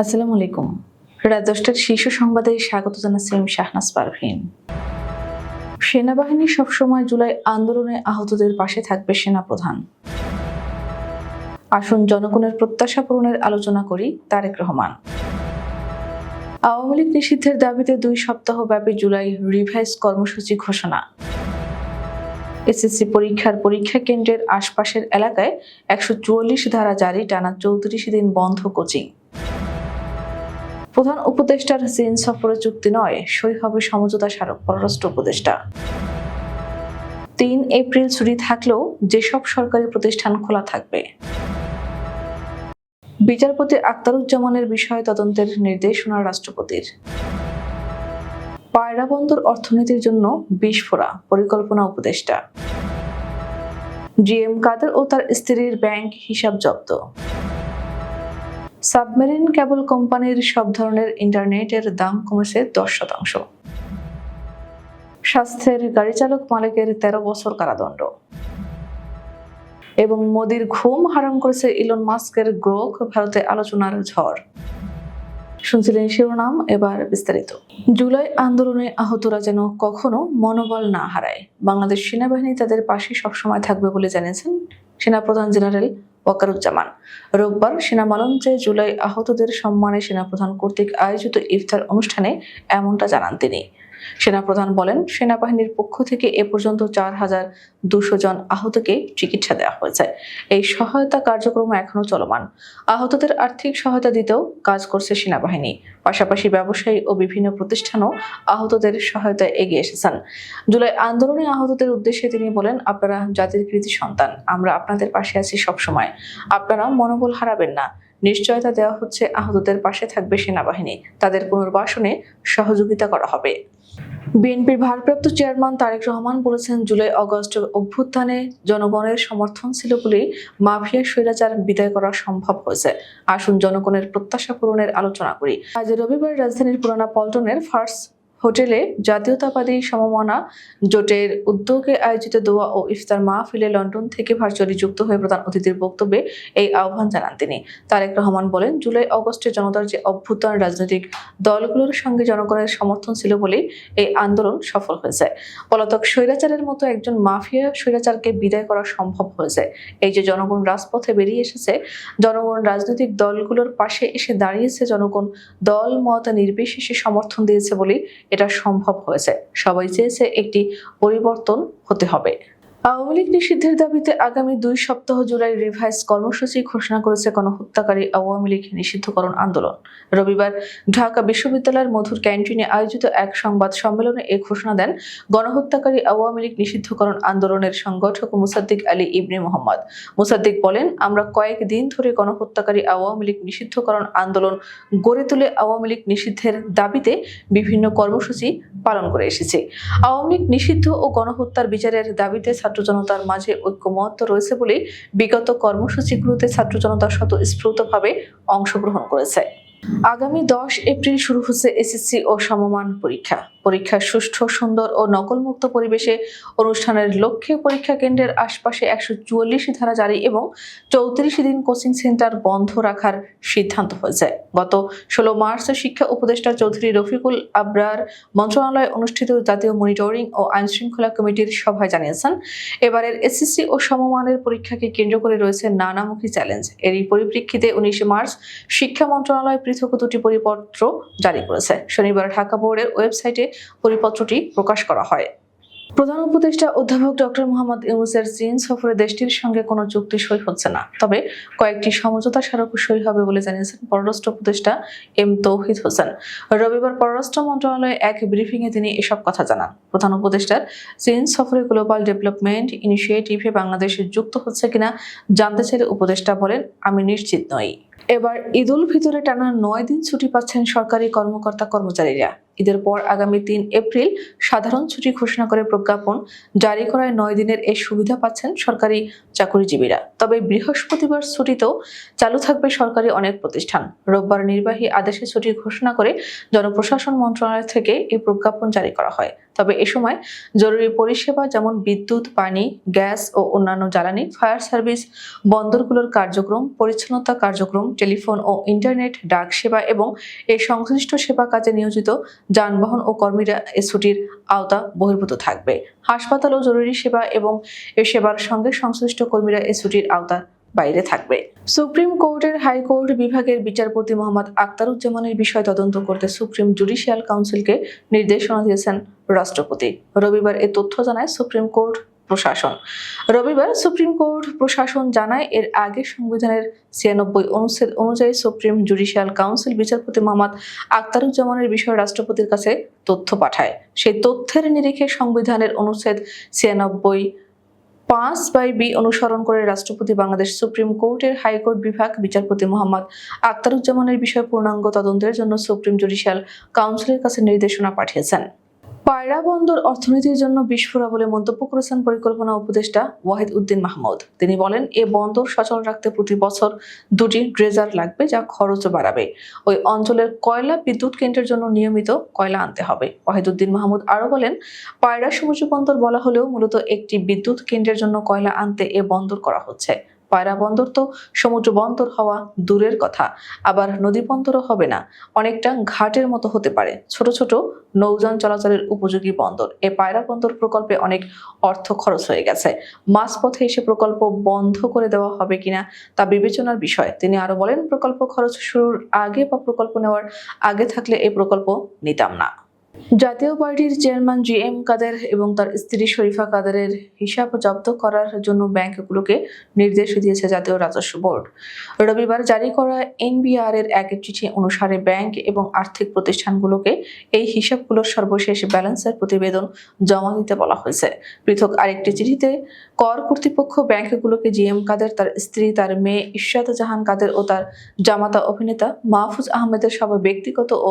আসসালামু আলাইকুম। রাত দশটার শীর্ষ সংবাদে স্বাগত জানাচ্ছি আমি শাহনাজ পারভিন। সেনাবাহিনী সবসময় জুলাই আন্দোলনে আহতদের পাশে থাকবে সেনাপ্রধান। আসুন জনগণের প্রত্যাশা পূরণের আলোচনা করি তারেক রহমান। আওয়ামী লীগ নিষিদ্ধের দাবিতে দুই সপ্তাহ ব্যাপী জুলাই রিভাইজ কর্মসূচি ঘোষণা। এসএসসি পরীক্ষার পরীক্ষা কেন্দ্রের আশপাশের এলাকায় একশো চুয়াল্লিশ ধারা জারি টানা চৌত্রিশ দিন বন্ধ কোচিং। প্রধান উপদেষ্টার চীন সফরে চুক্তি নয়, সই হবে সমঝোতা স্মারক, পররাষ্ট্র উপদেষ্টা। তিন এপ্রিল ছুটি থাকলেও যেসব সরকারি প্রতিষ্ঠান খোলা থাকবে। বিচারপতি আক্তারুজ্জামানের বিষয়ে তদন্তের নির্দেশনা রাষ্ট্রপতির। পায়রা বন্দর অর্থনীতির জন্য বিস্ফোরা পরিকল্পনা উপদেষ্টা। জিএম কাদের ও তার স্ত্রীর ব্যাংক হিসাব জব্দ। সাবমেরিন কেবল কোম্পানির সব ধরনের ইন্টারনেটের দাম কমেছে দশ শতাংশ। স্বাস্থ্যের গাড়ি চালক মালিকের তেরো বছর কারাদণ্ড। এবং মোদির ঘুম হারাম করেছে ইলন মাস্কের গ্রোক, ভারতে আলোচনার ঝড়। শুনছিলেন শিরোনাম, এবার বিস্তারিত। জুলাই আন্দোলনে আহতরা যেন কখনো মনোবল না হারায়। বাংলাদেশ সেনাবাহিনী তাদের পাশে সবসময় থাকবে বলে জানিয়েছেন সেনাপ্রধান জেনারেল ওয়াকারুজ্জামান। রোববার সেনা মঞ্চে জুলাই আহতদের সম্মানে সেনাপ্রধান কর্তৃক আয়োজিত ইফতার অনুষ্ঠানে এমনটা জানান তিনি। সেনাপ্রধান বলেন, সেনাবাহিনীর পক্ষ থেকে এ পর্যন্ত চার হাজার দুশো জন আহতকে চিকিৎসা দেওয়া হয়েছে। এই সহায়তা কার্যক্রম এখনও চলমান। আহতদের আর্থিক সহায়তা দিতেও কাজ করছে সেনাবাহিনী। পাশাপাশি ব্যবসায়ী ও বিভিন্ন প্রতিষ্ঠানও আহতদের সহায়তায় এগিয়ে এসেছেন। জুলাই আন্দোলনে আহতদের উদ্দেশ্যে তিনি বলেন, আপনারা জাতির কৃতি সন্তান, আমরা আপনাদের পাশে আছি সবসময়। আপনারা মনোবল হারাবেন না। নিশ্চয়তা দেওয়া হচ্ছে আহতদের পাশে থাকবে সেনাবাহিনী। তাদের পুনর্বাসনে সহযোগিতা করা হবে। বিএনপির ভারপ্রাপ্ত চেয়ারম্যান তারেক রহমান বলেছেন, জুলাই অগস্ট অভ্যুত্থানে জনগণের সমর্থন ছিল বলে মাফিয়া স্বৈরাচার বিদায় করা সম্ভব হয়েছে। আসুন জনগণের প্রত্যাশা পূরণের আলোচনা করি। আজ রবিবার রাজধানীর পুরানা পল্টনের ফার্স্ট হোটেলে জাতীয়তাবাদী সমমনা জোটের উদ্যোগে আয়োজিত দোয়া ও ইফতার মাহফিলে লন্ডন থেকে ভার্চুয়ালি যুক্ত হয়ে প্রধান অতিথির বক্তব্যে এই আহ্বান জানান তিনি। তারেক রহমান বলেন, জুলাই অগস্টে জনতার যে অভ্যুত্থান, রাজনৈতিক দলগুলোর সঙ্গে জনগণের সমর্থন ছিল বলেই এই আন্দোলন সফল হয়েছে। পলাতক স্বৈরাচারের মতো একজন মাফিয়া স্বৈরাচারকে বিদায় করা সম্ভব হয়েছে। এই যে জনগণ রাজপথে বেরিয়ে এসেছে, জনগণ রাজনৈতিক দলগুলোর পাশে এসে দাঁড়িয়েছে, জনগণ দল মত নির্বিশেষে সমর্থন দিয়েছে বলেই এটা সম্ভব হয়েছে। সবাই চেয়েছে একটি পরিবর্তন হতে হবে। আওয়ামী লীগ নিষিদ্ধের দাবিতে আগামী দুই সপ্তাহ জুলাই রিভাইজ কর্মসূচি ঘোষণা করেছে গণহত্যাকারী আওয়ামী লীগ নিষিদ্ধকরণ আন্দোলন। রবিবার ঢাকা বিশ্ববিদ্যালয়ের মধুর ক্যান্টিনে আয়োজিত এক সংবাদ সম্মেলনে এ ঘোষণা দেন গণহত্যাকারী আওয়ামী লীগ নিষিদ্ধকরণ আন্দোলনের সংগঠক মুসাদ্দিক আলী ইবনে মোহাম্মদ। মুসাদ্দিক বলেন, আমরা কয়েক দিন ধরে গণহত্যাকারী আওয়ামী লীগ নিষিদ্ধকরণ আন্দোলন গড়ে তুলে আওয়ামী লীগ নিষিদ্ধের দাবিতে বিভিন্ন কর্মসূচি পালন করে এসেছি। আওয়ামী লীগ নিষিদ্ধ ও গণহত্যার বিচারের দাবিতে জনতার মাঝে ঐক্যমত্য রয়েছে বলে বিগত কর্মসূচিগুলোতে ছাত্র জনতা স্বতঃস্ফূর্তভাবে অংশগ্রহণ করেছে। আগামী দশ এপ্রিল শুরু হচ্ছে এসএসসি ও সমমান পরীক্ষা। পরীক্ষা সুষ্ঠু, সুন্দর ও নকলমুক্ত পরিবেশে অনুষ্ঠানের লক্ষ্যে পরীক্ষা কেন্দ্রের আশপাশে একশো চুয়াল্লিশ ধারা জারি এবং চৌত্রিশ দিন কোচিং সেন্টার বন্ধ রাখার সিদ্ধান্ত হয়েছে। গত ষোলো মার্চ শিক্ষা উপদেষ্টা চৌধুরী রফিকুল আবরার মন্ত্রণালয়ে অনুষ্ঠিত জাতীয় মনিটরিং ও আইন শৃঙ্খলা কমিটির সভায় জানিয়েছেন, এবারের এসএসসি ও সমমানের পরীক্ষাকে কেন্দ্র করে রয়েছে নানামুখী চ্যালেঞ্জ। এরই পরিপ্রেক্ষিতে উনিশে মার্চ শিক্ষা মন্ত্রণালয় পৃথক দুটি পরিপত্র জারি করেছে? শনিবার ঢাকা বোর্ডের ওয়েবসাইটে পরিপত্রটি প্রকাশ করা হয়। প্রধান উপদেষ্টা অধ্যাপক ডক্টর মোহাম্মদ ইউনুসের চীন সফরে দেশটির সঙ্গে কোনো চুক্তি সই হচ্ছে না। তবে কয়েকটি সমঝোতা স্মারক সই হবে বলে জানিয়েছেন পররাষ্ট্র উপদেষ্টা এম তৌহিদ হোসেন। রবিবার পররাষ্ট্র মন্ত্রণালয়ে এক ব্রিফিংয়ে তিনি এসব কথা জানান। প্রধান উপদেষ্টার চীন সফরে গ্লোবাল ডেভেলপমেন্ট ইনিশিয়েটিভে বাংলাদেশ যুক্ত হচ্ছে কিনা জানতে চাইলে উপদেষ্টা বলেন, আমি নিশ্চিত নই। এবার ঈদুল ফিতরে টানা নয় দিন ছুটি পাচ্ছেন সরকারি কর্মকর্তা কর্মচারীরা। ঈদের পর আগামী তিন এপ্রিল সাধারণ ছুটি ঘোষণা করে প্রজ্ঞাপন। জারি করায় নয় দিনের এই সুবিধা পাচ্ছেন সরকারি চাকরিজীবীরা। তবে বৃহস্পতিবার ছুটিতেও চালু থাকবে সরকারি অনেক প্রতিষ্ঠান। রোববার নির্বাহী আদেশে ছুটি ঘোষণা করে জনপ্রশাসন মন্ত্রণালয় থেকে এই প্রজ্ঞাপন জারি করা হয়। তবে এ সময় জরুরি পরিষেবা যেমন বিদ্যুৎ, পানি, গ্যাস ও অন্যান্য জ্বালানি, ফায়ার সার্ভিস, বন্দরগুলোর কার্যক্রম, পরিচ্ছন্নতা কার্যক্রম, টেলিফোন ও ইন্টারনেট, ডাক সেবা এবং এই সংশ্লিষ্ট সেবা কাজে নিয়োজিত যানবাহন ও কর্মীরা এ ছুটির আওতা বহির্ভূত থাকবে। হাসপাতাল ও জরুরি সেবা এবং এ সেবার সঙ্গে সংশ্লিষ্ট কর্মীরা এ ছুটির আওতা বাইরে থাকবে। সুপ্রিম কোর্টের হাইকোর্ট বিভাগের বিচারপতি মোহাম্মদ আক্তারুজ্জামানের বিষয় তদন্ত করতে সুপ্রিম জুডিশিয়াল কাউন্সিলকে নির্দেশনা দিয়েছেন রাষ্ট্রপতি। রবিবার এ তথ্য জানায় সুপ্রিম কোর্ট প্রশাসন। রবিবার সুপ্রিম কোর্ট প্রশাসন জানায়, এর আগে সংবিধানের ছিয়ানব্বই অনুচ্ছেদ অনুযায়ী সুপ্রিম জুডিশিয়াল কাউন্সিল বিচারপতি মোহাম্মদ আক্তারুজ্জামানের বিষয়ে রাষ্ট্রপতির কাছে তথ্য পাঠায়। সেই তথ্যের নিরিখে সংবিধানের অনুচ্ছেদ ছিয়ানব্বই পাঁচ বাই বি অনুসরণ করে রাষ্ট্রপতি বাংলাদেশ সুপ্রিম কোর্টের হাইকোর্ট বিভাগ বিচারপতি মোহাম্মদ আক্তারুজ্জামানের বিষয়ে পূর্ণাঙ্গ তদন্তের জন্য সুপ্রিম জুডিশিয়াল কাউন্সিলের কাছে নির্দেশনা পাঠিয়েছেন। পায়রা বন্দর অর্থনীতির জন্য বিস্ফোরা বলে মন্তব্য করেছেন পরিকল্পনা উপদেষ্টা ওয়াহিদ উদ্দিন মাহমুদ। তিনি বলেন, এ বন্দর সচল রাখতে প্রতি বছর দুটি ড্রেজার লাগবে যা খরচও বাড়াবে। ওই অঞ্চলের কয়লা বিদ্যুৎ কেন্দ্রের জন্য নিয়মিত কয়লা আনতে হবে। ওয়াহিদুদ্দিন মাহমুদ আরও বলেন, পায়রা সমুদ্র বন্দর বলা হলেও মূলত একটি বিদ্যুৎ কেন্দ্রের জন্য কয়লা আনতে এ বন্দর করা হচ্ছে। পায়রা বন্দর তো সমুদ্র বন্দর হওয়া দূরের কথা। আবার নদী বন্দরও হবে না, অনেকটা ঘাটের মতো হতে পারে। ছোট ছোট নৌযান চলাচলের উপযোগী বন্দর। এ পায়রা বন্দর প্রকল্পে অনেক অর্থ খরচ হয়ে গেছে। মাঝপথে এসে প্রকল্প বন্ধ করে দেওয়া হবে কিনা তা বিবেচনার বিষয়। তিনি আরও বলেন, প্রকল্প খরচ শুরুর আগে বা প্রকল্প নেওয়ার আগে থাকলে এই প্রকল্প নিতাম না। জাতীয় পার্টির চেয়ারম্যান জি এম কাদের এবং তার স্ত্রী শরীফা কাদেরের হিসাব জব্দ করার জন্য ব্যাংকগুলোকে নির্দেশ দিয়েছে জাতীয় রাজস্ব বোর্ড। রবিবার জারি করা এনবিআর এর এক চিঠি অনুসারে ব্যাংক এবং আর্থিক প্রতিষ্ঠানগুলোকে এই হিসাবগুলোর সর্বশেষ ব্যালেন্সের প্রতিবেদন জমা দিতে বলা হয়েছে। পৃথক আরেকটি চিঠিতে, কর কর্তৃপক্ষ ব্যাংকগুলোকে জি এম কাদের, তার স্ত্রী, তার মেয়ে ইশরাত জাহান কাদের ও তার জামাতা অভিনেতা মাহফুজ আহমেদের সব ব্যক্তিগত ও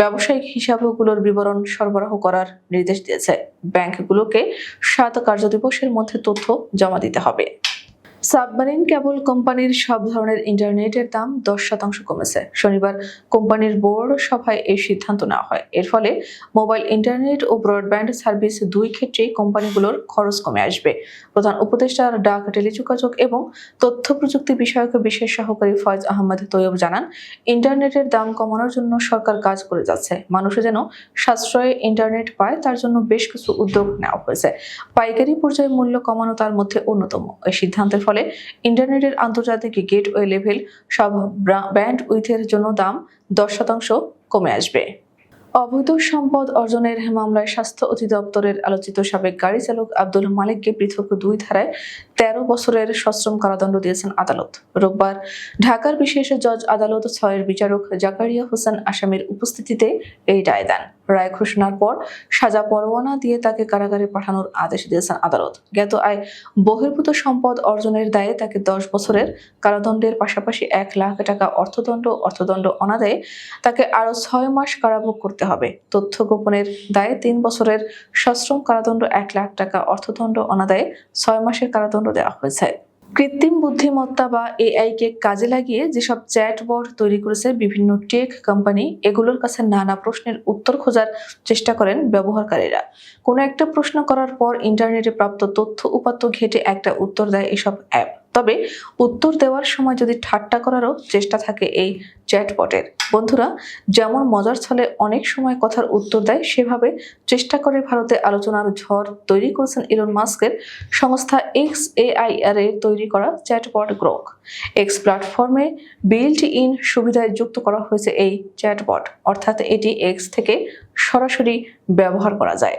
ব্যবসায়িক হিসাবগুলোর বিবরণ সরবরাহ করার নির্দেশ দিয়েছে। ব্যাংকগুলোকে সাত কার্যদিবসের মধ্যে তথ্য জমা দিতে হবে। সাবমারিন কেবল কোম্পানির সব ধরনের ইন্টারনেটের দাম দশ শতাংশ কমেছে। শনিবার কোম্পানির বোর্ড সভায় এই সিদ্ধান্ত নেওয়া হয়। এর ফলে মোবাইল ইন্টারনেট ও ব্রডব্যান্ড সার্ভিস দুই ক্ষেত্রেই কোম্পানিগুলোর খরচ কমে আসবে। প্রধান উপদেষ্টা ডাক টেলিযোগাযোগ এবং তথ্য প্রযুক্তি বিষয়ক বিশেষ সহকারী ফয়েজ আহমদ তৈয়ব জানান, ইন্টারনেটের দাম কমানোর জন্য সরকার কাজ করে যাচ্ছে। মানুষ যেন সাশ্রয়ে ইন্টারনেট পায়, তার জন্য বেশ কিছু উদ্যোগ নেওয়া হয়েছে। পাইকারি পর্যায়ে মূল্য কমানো তার মধ্যে অন্যতম। এই সিদ্ধান্তের ফলে ইন্টারনেটের আন্তর্জাতিক গেটওয়ে লেভেল সব ব্যান্ড উইথের জন্য দাম দশ শতাংশ কমে আসবে। অবৈধ সম্পদ অর্জনের মামলায় স্বাস্থ্য অধিদপ্তরের আলোচিত সাবেক গাড়ি চালক আব্দুল মালিককে পৃথক দুই ধারায় তেরো বছরের সশ্রম কারাদণ্ড দিয়েছেন আদালত। রোববার ঢাকার বিশেষ জজ আদালত ছয়ের বিচারক জাকারিয়া হোসেন আসামির উপস্থিতিতে এই রায় দেন। রায় ঘোষণার পর সাজা পরোয়ানা দিয়ে তাকে কারাগারে পাঠানোর আদেশ দিয়েছেন আদালত। জ্ঞাত আয়, বহির্ভূত সম্পদ অর্জনের দায়ে তাকে দশ বছরের কারাদণ্ডের পাশাপাশি এক লাখ টাকা অর্থদণ্ড অর্থদণ্ড অনাদায়ে তাকে আরও ছয় মাস কারাভোগ করতে হবে। তথ্য গোপনের দায়ে তিন বছরের সশ্রম কারাদণ্ড, এক লাখ টাকা অর্থদণ্ড অনাদায়ে ছয় মাসের কারাদণ্ড দেওয়া হয়েছে। কৃত্রিম বুদ্ধিমত্তা বা এআই কে কাজে লাগিয়ে যেসব চ্যাটবট তৈরি করেছে বিভিন্ন টেক কোম্পানি, এগুলোর কাছে নানা প্রশ্নের উত্তর খোঁজার চেষ্টা করেন ব্যবহারকারীরা। কোনো একটা প্রশ্ন করার পর ইন্টারনেটে প্রাপ্ত তথ্য উপাত্ত ঘেটে একটা উত্তর দেয় এসব অ্যাপ। তবে উত্তর দেওয়ার সময় যদি ঠাট্টা করারও চেষ্টা থাকে এই চ্যাটবটের বন্ধুরা, যেমন মজার ছলে অনেক সময় কথার উত্তর দেয়, সেভাবে চেষ্টা করে ভারতে আলোচনার ঝড় তৈরি করেছেন ইলন মাস্কের সংস্থা এক্স এআইআর এর তৈরি করা চ্যাটবট গ্রোক। এক্স প্ল্যাটফর্মে বিল্ট ইন সুবিধায় যুক্ত করা হয়েছে এই চ্যাটবট অর্থাৎ এটি এক্স থেকে সরাসরি ব্যবহার করা যায়।